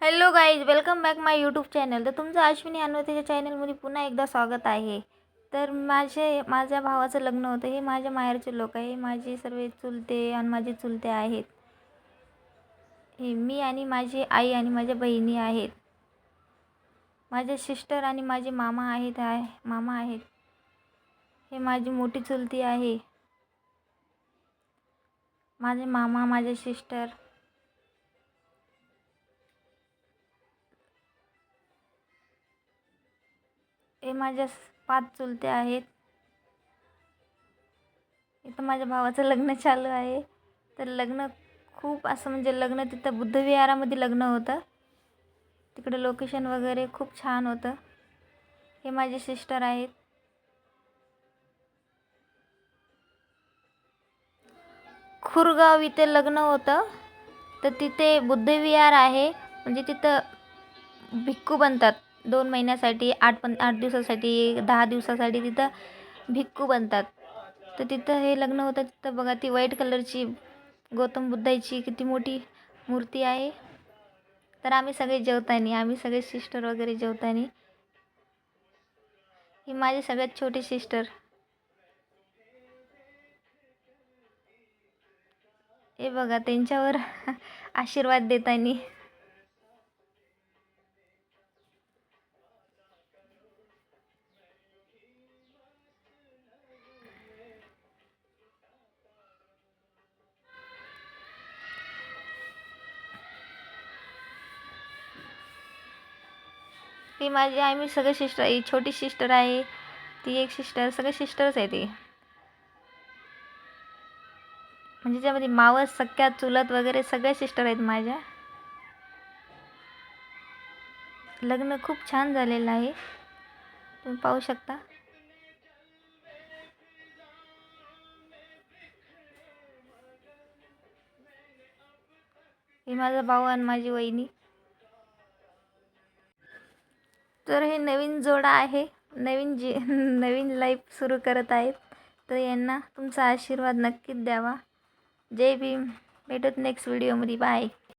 Hello guys welcome back my YouTube channel. तर तुमचं अश्विनी अनवतेच्या चॅनलमध्ये पुन्हा एकदा स्वागत आहे. तर माझे माझ्या भावाचं लग्न होतं. हे माझ्या माहेरचे लोक आहे. माझे सर्व चुलते आणि माझे चुलते आहेत. हे मी आणि माझी आई आणि माझ्या बहिणी आहेत. माझे सिस्टर आणि माझे मामा आहेत आहे मामा आहेत. हे माझी मोठी चुलती आहे. माझे मामा माझे सिस्टर हे माझ्या पाच चुलते आहेत. इथं माझ्या भावाचं लग्न चालू आहे. तर लग्न खूप असं म्हणजे लग्न तिथं बुद्धविहारामध्ये लग्न होतं. तिकडे लोकेशन वगैरे खूप छान होतं. हे माझे सिस्टर आहेत. खुरगाव इथे लग्न होतं. तर तिथे बुद्धविहार आहे. म्हणजे तिथं भिक्खू बनतात. दोन महिन्यासाठी आठ पण आठ दिवसासाठी दहा दिवसासाठी तिथं भिक्खू बनतात. तर तिथं हे लग्न होतं तिथं बघा ती व्हाईट कलरची गौतम बुद्धाची किती मोठी मूर्ती आहे. तर आम्ही सगळे जेवतानी आम्ही सगळे सिस्टर वगैरे जेवतानी ही माझी सगळ्यात छोटी सिस्टर हे बघा त्यांच्यावर आशीर्वाद देताना. ती माझी आम्ही सगळे सिस्टर ही छोटी सिस्टर आहे. ती एक सिस्टर सगळे सिस्टर्स आहे ती. म्हणजे त्यामध्ये मावस सख्या चुलत वगैरे सगळ्या सिस्टर आहेत माझ्या. लग्न खूप छान झालेलं आहे. तुम्ही पाहू शकता. ही माझा भाऊ आणि माझी वहिनी. तर हे नवीन जोडा आहे. नवीन जी नवीन लाईफ सुरू करत आहेत. तर यांना तुमचा आशीर्वाद नक्कीच द्यावा. जय भीम. भेटत नेक्स्ट व्हिडिओमध्ये बाय